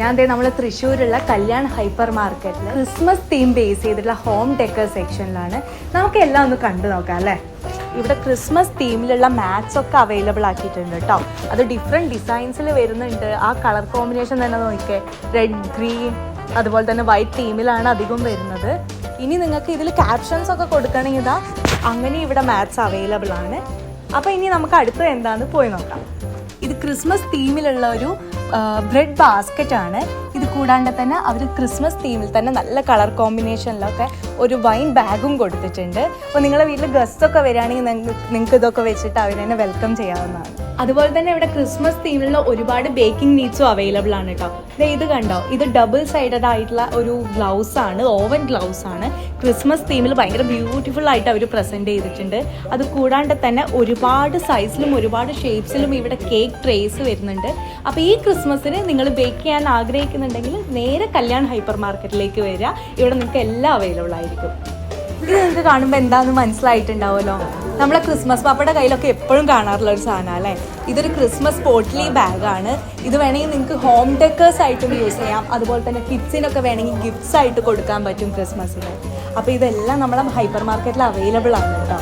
ഞാൻ ദേ നമ്മൾ തൃശ്ശൂരുള്ള കല്യാൺ ഹൈപ്പർ മാർക്കറ്റിൽ ക്രിസ്മസ് തീം ബേസ് ചെയ്തിട്ടുള്ള ഹോം ഡെക്കർ സെക്ഷനിലാണ് നമുക്ക് എല്ലാം ഒന്ന് കണ്ടു നോക്കാം അല്ലേ? ഇവിടെ ക്രിസ്മസ് തീമിലുള്ള മാറ്റ്സ് ഒക്കെ അവൈലബിൾ ആക്കിയിട്ടുണ്ട് കേട്ടോ അത് ഡിഫറെന്റ് ഡിസൈൻസിൽ വരുന്നുണ്ട്. ആ കളർ കോമ്പിനേഷൻ തന്നെ നോക്കിയേ റെഡ് ഗ്രീൻ അതുപോലെ തന്നെ വൈറ്റ് തീമിലാണ് അധികം വരുന്നത്. ഇനി നിങ്ങൾക്ക് ഇതിൽ ക്യാപ്ഷൻസ് ഒക്കെ കൊടുക്കണമെങ്കിൽ ഇതാ അങ്ങനെ ഇവിടെ മാറ്റ്സ് അവൈലബിൾ ആണ് അപ്പോൾ ഇനി നമുക്ക് അടുത്തത് എന്താണെന്ന് പോയി നോക്കാം. ഇത് ക്രിസ്മസ് തീമിലുള്ള ഒരു ബ്രെഡ് ബാസ്ക്കറ്റ് ആണ്. ഇത് കൂടാണ്ട് തന്നെ അവർ ക്രിസ്മസ് തീമിൽ തന്നെ നല്ല കളർ കോമ്പിനേഷനിലൊക്കെ ഒരു വൈൻ ബാഗും കൊടുത്തിട്ടുണ്ട്. അപ്പോൾ നിങ്ങളുടെ വീട്ടിൽ ഗസ്റ്റ് ഒക്കെ വരികയാണെങ്കിൽ നിങ്ങൾക്ക് ഇതൊക്കെ വെച്ചിട്ട് അവരെന്നെ വെൽക്കം ചെയ്യാവുന്നതാണ്. അതുപോലെ തന്നെ ഇവിടെ ക്രിസ്മസ് തീമിലുള്ള ഒരുപാട് ബേക്കിംഗ് നീഡ്സും അവൈലബിൾ ആണ് കേട്ടോ ഇത് കണ്ടോ? ഇത് ഡബിൾ സൈഡഡ് ആയിട്ടുള്ള ഒരു ഗ്ലൗസ് ആണ് ഓവൻ ഗ്ലൗസ് ആണ്. ക്രിസ്മസ് തീമിൽ ഭയങ്കര ബ്യൂട്ടിഫുൾ ആയിട്ട് അവർ പ്രസന്റ് ചെയ്തിട്ടുണ്ട്. അത് കൂടാണ്ട് തന്നെ ഒരുപാട് സൈസിലും ഒരുപാട് ഷേപ്സിലും ഇവിടെ കേക്ക് ട്രേസ് വരുന്നുണ്ട്. അപ്പോൾ ഈ ക്രിസ്മസിന് നിങ്ങൾ ബേക്ക് ചെയ്യാൻ ആഗ്രഹിക്കുന്നുണ്ടെങ്കിൽ നേരെ കല്യാൺ ഹൈപ്പർ മാർക്കറ്റിലേക്ക് വരിക. ഇവിടെ നിങ്ങൾക്ക് എല്ലാം അവൈലബിൾ ആയിരിക്കും. ഇത് നിങ്ങൾക്ക് കാണുമ്പോൾ എന്താണെന്ന് മനസ്സിലായിട്ടുണ്ടാവുമല്ലോ. നമ്മളെ ക്രിസ്മസ് പാപ്പയുടെ കയ്യിലൊക്കെ എപ്പോഴും കാണാറുള്ള ഒരു സാധനം അല്ലേ? ഇതൊരു ക്രിസ്മസ് പോട്ട്ലി ബാഗാണ് ഇത് വേണമെങ്കിൽ നിങ്ങൾക്ക് ഹോം ഡെക്കേഴ്സ് ആയിട്ടും യൂസ് ചെയ്യാം. അതുപോലെ തന്നെ കിഡ്സിനൊക്കെ വേണമെങ്കിൽ ഗിഫ്റ്റ്സ് ആയിട്ട് കൊടുക്കാൻ പറ്റും ക്രിസ്മസിന് അപ്പോൾ ഇതെല്ലാം നമ്മളെ ഹൈപ്പർ മാർക്കറ്റിൽ അവൈലബിൾ ആണ് കേട്ടോ.